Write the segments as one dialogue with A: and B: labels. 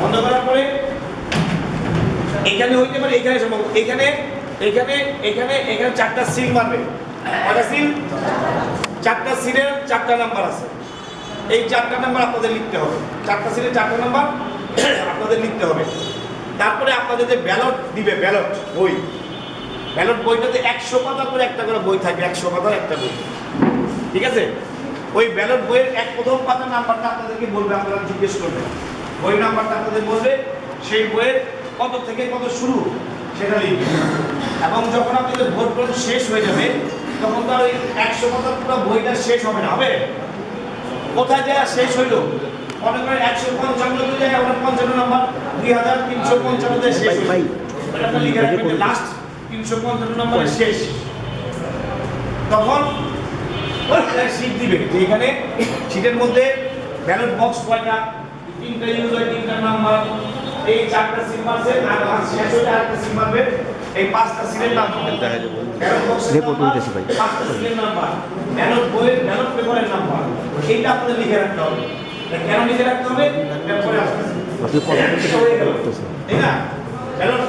A: বন্ধ করার পরে এখানে হইতে পারে, এখানে সম্ভব। এখানে এখানে এখানে এখানে চারটা সিল মারবে। কয়টা সিল চারটা সিলের চারটা নাম্বার আছে। এই চারটা নাম্বার আপনাদের লিখতে হবে। চারটা সিলের চারটা নাম্বার আপনাদের লিখতে হবে। তারপরে আপনাদের যে ব্যালট দিবে ব্যালট বই। ব্যালট বইটাতে একশো পাতা করে একটা করে বই থাকবে, একশো পাতার একটা বই। ঠিক আছে? ওই ব্যালট বইয়ের এক প্রথম পাতার নাম্বারটা আপনাদেরকে বলবে, আপনারা জিজ্ঞেস করবেন। বই নাম্বারটা আপনাদের বলবে সেই বইয়ের কত থেকে কত শুরু সেটা লিখবে। এবং যখন আপনাদের ভোট গ্রহণ শেষ হয়ে যাবে তখন তো আর ওই একশো পাতার পুরো বইটা শেষ হবে না হবে? কোথায় যায় শেষ হইল? মনে করেন একশো পঞ্চান্ন যায় আমরা পঞ্চান্ন নাম্বার দুই হাজার তিনশো পঞ্চান্ন শেষ এটা লিখে রাখবেন লাস্ট তিনশো পঞ্চান্ন নম্বরে শেষ। তখন শীট দিবে যে এখানে শীটের মধ্যে ব্যালট বক্স কয়টা? তিনটা ইউজ হয় তিনটা নাম্বার এই চারটা সিম মারছে আর শেষ হলে আরেকটা সিম মারবে এই পাঁচটা সিলের নাম
B: রিপোর্ট ভাই।
A: পাঁচটা সিলের নাম্বার ব্যালট বইয়ের ব্যালট পেপারের নাম্বার। এইটা আপনাদের লিখে রাখতে হবে। কেন লিখে রাখতে হবে আসতেছে হয়ে। তাই না? ব্যালট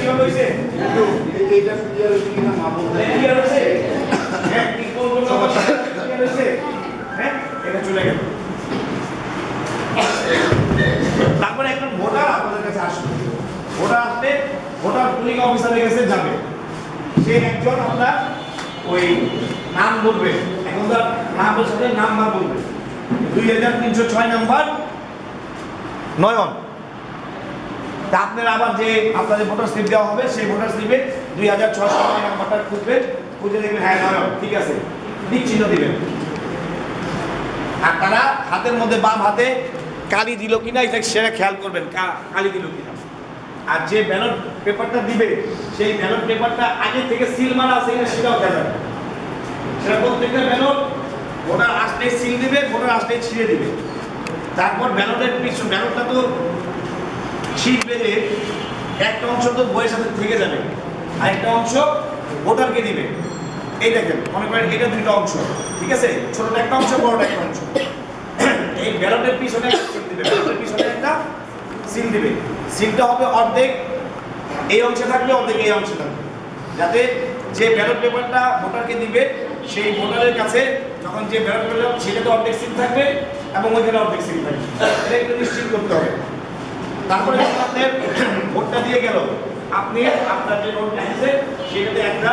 A: কীভাবে হয়েছে?
C: এইটা ক্লিয়ার হচ্ছে কিনা মা বলতে
A: ক্লিয়ার হয়েছে হ্যাঁ কি কোন কোন সমস্যা ক্লিয়ার হয়েছে হ্যাঁ এটা চলে গেল তারপরে একজন ভোটার আপনাদের কাছে আসবে ভোটার আসলে পুলিং অফিসারের কাছে যাবে। সে একজন আপনার ওই নাম বলবে। এখন তার নামের সাথে নাম্বার বলবে। দুই হাজার তিনশো ছয় নাম্বার। নয়ন। তা আপনার আবার যে আপনাদের ভোটার স্লিপ দেওয়া হবে, সেই ভোটার স্লিপে দুই হাজার ছশো নয় নাম্বারটা খুঁজবে। খুঁজে দেখবেন হ্যাঁ নয়ন, ঠিক আছে। ঠিক চিহ্ন দিবেন। আর তারা হাতের মধ্যে বাম হাতে কালি দিল কিনা, এটা সেটা খেয়াল করবেন কালি দিল কিনা। আর যে ব্যালট পেপারটা দিবে, সেই ব্যালট পেপারটা আগে থেকে সিল মারা আছে কিনা সেটাও রাখবেন সেটা প্রত্যেকটা ব্যালট ভোটার আসলে সিল দিবে, ভোটার আসলে ছিঁড়ে দিবে। তারপর ব্যালটের পিছু ব্যালটটা তো ছিট বেঁধে একটা অংশ তো বইয়ের সাথে থেকে যাবে আর একটা অংশ ভোটারকে দিবে। এই দেখেন, মনে করেন এটা দুইটা অংশ, ঠিক আছে? ছোটটা একটা অংশ, বড়টা একটা অংশ। এই ব্যালটের পিছনে দিবে ব্যালটের পিছনে একটা সিল দিবে। সিলটা হবে অর্ধেক এই অংশে থাকবে, অর্ধেক এই অংশে থাকবে। যাতে যে ব্যালট পেপারটা ভোটারকে দিবে, সেই ভোটারের কাছে যখন যে ব্যালট পেপার সেটাতে অর্ধেক সিল থাকবে এবং ওইখানে অর্ধেক সিল থাকবে। এটা একটু নিশ্চিত করতে হবে। তারপরে আপনার ভোটটা দিয়ে গেল। আপনি আপনার যে নোটটা আছে সেটাতে একটা